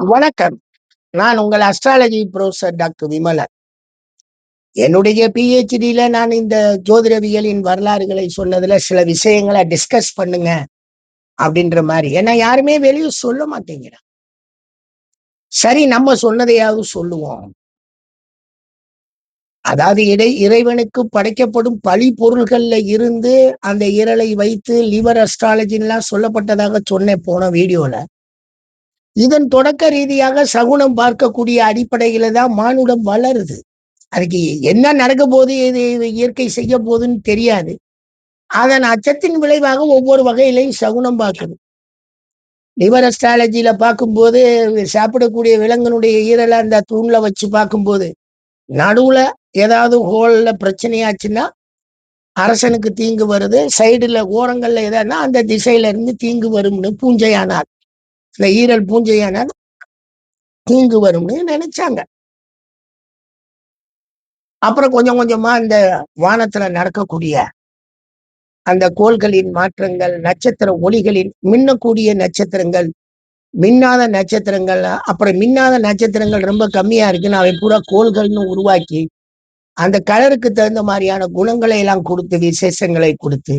வணக்கம். நான் உங்கள் அஸ்ட்ராலஜி ப்ரொஃபசர் டாக்டர் விமலன். என்னுடைய பிஹெச்டியில நான் இந்த ஜோதிடவியலின் வரலாறுகளை சொன்னதுல சில விஷயங்களை டிஸ்கஸ் பண்ணுங்க அப்படின்ற மாதிரி. ஏன்னா யாருமே வெளியே சொல்ல மாட்டேங்கிறான் சரி நம்ம சொன்னதையாவது சொல்லுவோம். அதாவது இடை இறைவனுக்கு படைக்கப்படும் பழி பொருள்கள்ல இருந்து அந்த இரலை வைத்து லிவர் அஸ்ட்ராலஜின்லாம் சொல்லப்பட்டதாக சொன்னேன் போன வீடியோல. இதன் தொடக்க ரீதியாக சகுனம் பார்க்கக்கூடிய அடிப்படையில தான் மானுடம் வளருது. அதுக்கு என்ன நடக்க போகுது இது இயற்கை செய்ய போகுதுன்னு தெரியாது. அதன் அச்சத்தின் விளைவாக ஒவ்வொரு வகையிலையும் சகுனம் பார்க்குது. லிவர் அஸ்ட்ராலஜியில பார்க்கும்போது சாப்பிடக்கூடிய விலங்கினுடைய ஈரலை அந்த தூண்ல வச்சு பார்க்கும்போது நடுவுல ஏதாவது ஹோல்ல பிரச்சனையாச்சுன்னா அரசனுக்கு தீங்கு வருது. சைடுல ஓரங்கள்ல எதான்னா அந்த திசையில இருந்து தீங்கு வரும்னு பூஞ்சையானார் இந்த ஈரல் பூஞ்சையானால் தீங்கு வரும்னு நினைச்சாங்க. அப்புறம் கொஞ்சம் கொஞ்சமா இந்த வானத்துல நடக்கக்கூடிய அந்த கோள்களின் மாற்றங்கள் நட்சத்திர ஒளிகளின் மின்னக்கூடிய நட்சத்திரங்கள் மின்னாத நட்சத்திரங்கள் அப்புறம் மின்னாத நட்சத்திரங்கள் ரொம்ப கம்மியா இருக்குன்னு அவை பூரா கோள்கள்னு உருவாக்கி அந்த கலருக்கு தகுந்த மாதிரியான குணங்களை எல்லாம் கொடுத்து விசேஷங்களை கொடுத்து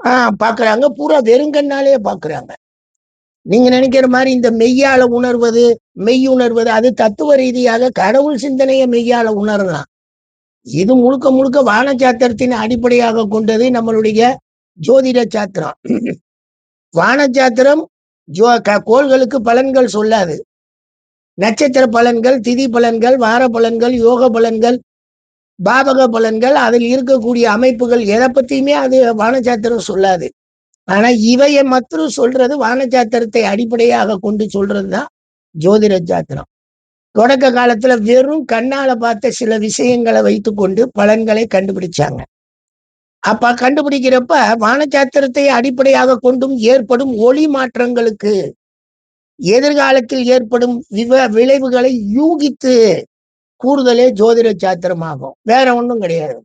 ஆஹ் பாக்குறாங்க. பூரா வெறுங்கண்ணாலே பாக்குறாங்க. நீங்க நினைக்கிற மாதிரி இந்த மெய்யால உணர்வது மெய் உணர்வது அது தத்துவ ரீதியாக கடவுள் சிந்தனையை மெய்யால உணரலாம். இது முழுக்க முழுக்க வான சாத்திரத்தின் அடிப்படையாக கொண்டது நம்மளுடைய ஜோதிட சாத்திரம். வான சாத்திரம் ஜோ க- கோள்களுக்கு பலன்கள் சொல்லாது. நட்சத்திர பலன்கள் திதி பலன்கள் வார பலன்கள் யோக பலன்கள் பாபக பலன்கள் அதில் இருக்கக்கூடிய அமைப்புகள் எதை பத்தியுமே அது வானசாத்திரம் சொல்லாது. ஆனா இவைய மற்றும் சொல்றது வானசாத்திரத்தை அடிப்படையாக கொண்டு சொல்றதுதான் ஜோதிட சாத்திரம் தொடக்க காலத்துல வெறும் கண்ணால பார்த்த சில விஷயங்களை வைத்துக்கொண்டு பலன்களை கண்டுபிடிச்சாங்க. அப்ப கண்டுபிடிக்கிறப்ப வானச்சாத்திரத்தை அடிப்படையாக கொண்டும் ஏற்படும் ஒளி மாற்றங்களுக்கு எதிர்காலத்தில் ஏற்படும் விவ விளைவுகளை யூகித்து கூறுதலே ஜோதிட சாத்திரமாகும் வேற ஒண்ணும் கிடையாது.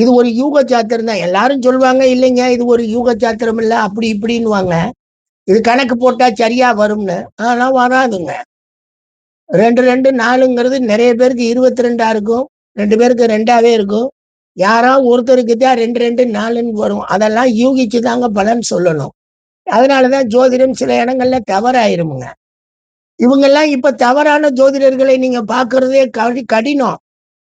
இது ஒரு யூக சாத்திரம் தான் எல்லாரும் சொல்லுவாங்க இல்லைங்க இது ஒரு யூக சாத்திரம் இல்லை அப்படி இப்படின்னுவாங்க. இது கணக்கு போட்டா சரியா வரும்னு ஆனா வராதுங்க. ரெண்டு ரெண்டு நாலுங்கிறது நிறைய பேருக்கு இருபத்தி ரெண்டா இருக்கும். ரெண்டு பேருக்கு ரெண்டாவே இருக்கும். யாரா ஒருத்தருக்கு தான் ரெண்டு ரெண்டு நாலுன்னு வரும். அதெல்லாம் யூகிச்சு தாங்க பலன் சொல்லணும். அதனாலதான் ஜோதிடம் சில இடங்கள்ல தவறாயிருமுங்க. இவங்கெல்லாம் இப்ப தவறான ஜோதிடர்களை நீங்க பாக்குறதே கடி கடினம்.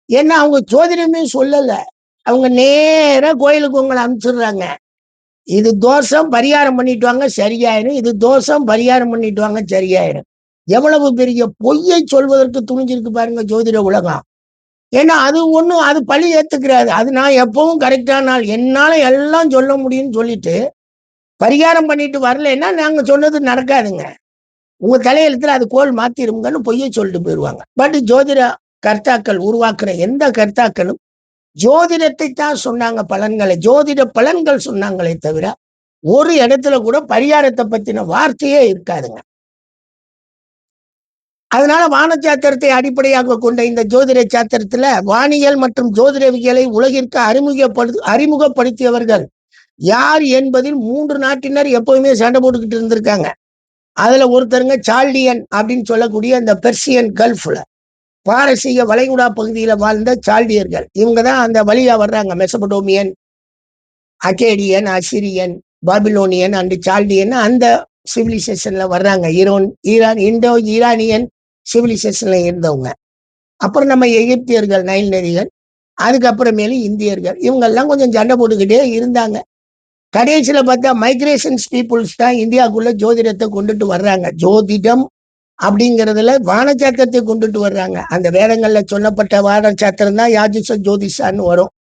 ஏன்னா அவங்க ஜோதிடமே சொல்லலை. அவங்க நேரா கோயிலுக்கு உங்களை அனுப்பிச்சிடுறாங்க. இது தோஷம் பரிகாரம் பண்ணிட்டு வாங்க சரியாயிடும். இது தோஷம் பரிகாரம் பண்ணிட்டு வாங்க சரியாயிடும். எவ்வளவு பெரிய பொய்யை சொல்வதற்கு துணிஞ்சிருக்கு பாருங்க ஜோதிட உலகம். ஏன்னா அது ஒன்றும் அது பழி ஏத்துக்கிறாது அது நான் எப்பவும் கரெக்டான ஆள். என்னால எல்லாம் சொல்ல முடியும்னு சொல்லிட்டு பரிகாரம் பண்ணிட்டு வரலைன்னா நாங்க சொன்னது நடக்காதுங்க. உங்க தலையெழுத்துல அது கோல் மாத்திருங்கன்னு பொய்யை சொல்லிட்டு போயிடுவாங்க பட் ஜோதிட கர்த்தாக்கள் உருவாக்குற எந்த கர்த்தாக்களும் ஜோதிடத்தை தான் சொன்னாங்க பலன்களை ஜோதிட பலன்கள் சொன்னாங்களே தவிர ஒரு இடத்துல கூட பரிகாரத்தை பத்தின வார்த்தையே இருக்காதுங்க. அதனால வானச்சாத்திரத்தை அடிப்படையாக கொண்ட இந்த ஜோதிட சாத்திரத்துல வானியல் மற்றும் ஜோதிடவியலை உலகிற்கு அறிமுகப்படு அறிமுகப்படுத்தியவர்கள் யார் என்பதில் மூன்று நாட்டினர் எப்பவுமே சண்டை போட்டுக்கிட்டு இருந்திருக்காங்க. அதுல ஒருத்தருங்க சால்டியன் அப்படின்னு சொல்லக்கூடிய அந்த பெர்சியன் கல்ஃப்ல. பாரசீக வளைகுடா பகுதியில வாழ்ந்த சால்டியர்கள். இவங்க தான் அந்த வழியா வர்றாங்க. Mesopotamian Akkadian Assyrian Babylonian and Chaldean அந்த சிவிலைசேஷன்ல வர்றாங்க. ஈரோன் ஈரான் இண்டோ ஈரானியன் சிவிலைசேஷன்ல இருந்தவங்க. அப்புறம் நம்ம எகிப்தியர்கள் நைல் நதிகள் அதுக்கப்புறமேலு இந்தியர்கள். இவங்கெல்லாம் கொஞ்சம் சண்டை போட்டுக்கிட்டே இருந்தாங்க. கடைசியில பார்த்தா மைக்ரேஷன்ஸ் பீப்புள்ஸ் தான் இந்தியாவுக்குள்ள ஜோதிடத்தை கொண்டுட்டு வர்றாங்க. ஜோதிடம் அப்படிங்கிறதுல வானச்சாத்திரத்தை கொண்டுட்டு வர்றாங்க. அந்த வேதங்கள்ல சொல்லப்பட்ட வானச்சாத்திரம் தான் யாஜிச ஜோதிஷான்னு வரும்.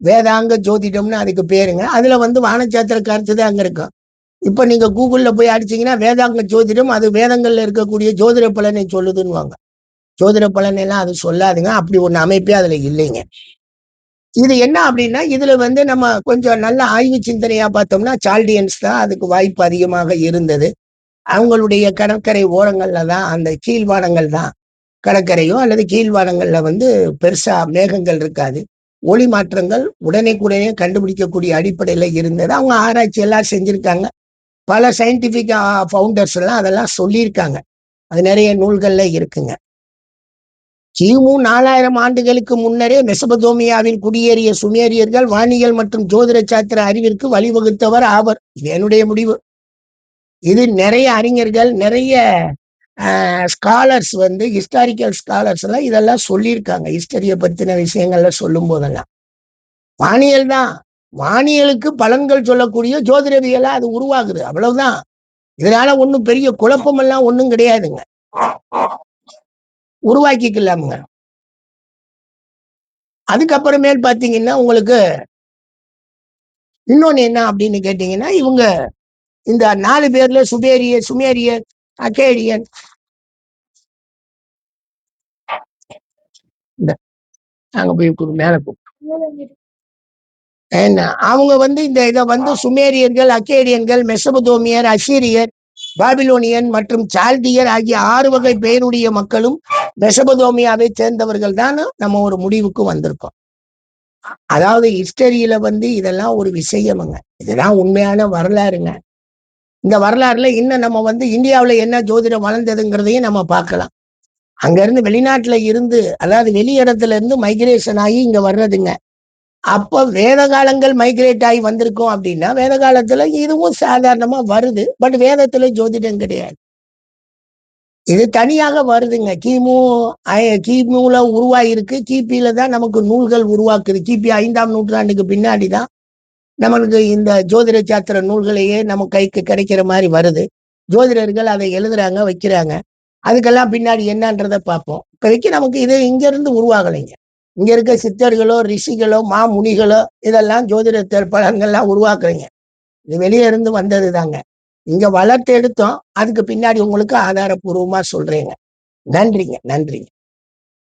வேதாங்க ஜோதிடம்னு அதுக்கு பேருங்க. அதுல வந்து வானச்சாத்திர கருத்து தான் அங்க இருக்கும் இப்ப நீங்க கூகுள்ல போய் அடிச்சீங்கன்னா வேதாங்க ஜோதிடம் அது வேதங்கள்ல இருக்கக்கூடிய ஜோதிட பலனை சொல்லுதுன்னுவாங்க. ஜோதிட பலன் எல்லாம் அது சொல்லாதுங்க. அப்படி ஒண்ணு அமைப்பே அதுல இல்லைங்க. இது என்ன அப்படின்னா இதுல வந்து நம்ம கொஞ்சம் நல்ல ஆய்வு சிந்தனையா பார்த்தோம்னா சால்டியன்ஸ் தான் அதுக்கு வாய்ப்பு அதிகமாக இருந்தது. அவங்களுடைய கடற்கரை ஓரங்கள்ல தான் அந்த கீழ்வானங்கள் தான். கடற்கரையோ அல்லது கீழ்வானங்கள்ல வந்து பெருசா மேகங்கள் இருக்காது. ஒளி மாற்றங்கள் உடனே கண்டுபிடிக்கக்கூடிய அடிப்படையில இருந்தது. அவங்க ஆராய்ச்சி எல்லாம் செஞ்சிருக்காங்க. பல சயின்டிபிக் ஃபவுண்டர்ஸ் எல்லாம் அதெல்லாம் சொல்லியிருக்காங்க. அது நிறைய நூல்கள்ல இருக்குங்க. கிமு நாலாயிரம் ஆண்டுகளுக்கு முன்னரே மெசபதோமியாவில் குடியேறிய சுமேரியர்கள் வானியல் மற்றும் ஜோதிட சாத்திர அறிவிற்கு வழிவகுத்தவர் ஆவர். இது என்னுடைய முடிவு. இது நிறைய அறிஞர்கள் நிறைய ஸ்காலர்ஸ் வந்து ஹிஸ்டாரிக்கல் ஸ்காலர்ஸ் எல்லாம் இதெல்லாம் சொல்லியிருக்காங்க. ஹிஸ்டரியை பத்தின விஷயங்கள்ல சொல்லும் போதெல்லாம் வானியல் தான். வானியலுக்கு பலன்கள் சொல்லக்கூடிய ஜோதிடவியலா அது உருவாகுது. அவ்வளவுதான். இதனால ஒன்றும் பெரிய குழப்பம் எல்லாம் ஒன்றும் கிடையாதுங்க. உருவாக்கிக்கலாமுங்க. அதுக்கப்புறமேல் பாத்தீங்கன்னா உங்களுக்கு இன்னொன்னு என்ன அப்படின்னு கேட்டீங்கன்னா இவங்க இந்த நாலு பேர்ல சுபேரிய சுமேரியர் அகேடியன் இந்த போய் மேல என்ன அவங்க வந்து இந்த இதை வந்து சுமேரியர்கள் அக்கேடியன்கள் மெசபதோமியர் அசீரியர் பாபிலோனியன் மற்றும் சால்டியர் ஆகிய ஆறு வகை பெயருடைய மக்களும் மெசபதோமியாவை சேர்ந்தவர்கள் தான் நம்ம ஒரு முடிவுக்கு வந்திருக்கோம். அதாவது ஹிஸ்டரியில வந்து இதெல்லாம் ஒரு விஷயமுங்க இதெல்லாம் உண்மையான வரலாறுங்க. இந்த வரலாறுல இன்னும் நம்ம வந்து இந்தியாவில் என்ன ஜோதிடம் வளர்ந்ததுங்கிறதையும் நம்ம பார்க்கலாம். அங்க இருந்து வெளிநாட்டுல இருந்து அதாவது வெளி இடத்துல இருந்து மைக்ரேஷன் ஆகி இங்க வர்றதுங்க. அப்ப வேத காலங்கள் மைக்ரேட் ஆகி வந்திருக்கோம் அப்படின்னா வேத காலத்துல இதுவும் சாதாரணமா வருது. பட் வேதத்துல ஜோதிடம் கிடையாது. இது தனியாக வருதுங்க. கிமு கிமுல உருவாயிருக்கு. கிபியில தான் நமக்கு நூல்கள் உருவாக்குது. கிபி ஐந்தாம் நூற்றாண்டுக்கு பின்னாடி தான் நம்மளுக்கு இந்த ஜோதிட சாத்திர நூல்களையே நம்ம கைக்கு கிடைக்கிற மாதிரி வருது. ஜோதிடர்கள் அதை எழுதுறாங்க வைக்கிறாங்க. அதுக்கெல்லாம் பின்னாடி என்னன்றதை பார்ப்போம். இப்போதைக்கு நமக்கு இது இங்க இருந்து உருவாகலைங்க. இங்க இருக்க சித்தர்களோ ரிஷிகளோ மாமுனிகளோ இதெல்லாம் ஜோதிட பழங்கள்லாம் உருவாக்குறீங்க. இது வெளியே இருந்து வந்தது தாங்க. இங்க வளர்த்து எடுத்தோம் அதுக்கு பின்னாடி உங்களுக்கு ஆதாரபூர்வமா சொல்றேங்க. நன்றிங்க நன்றிங்க.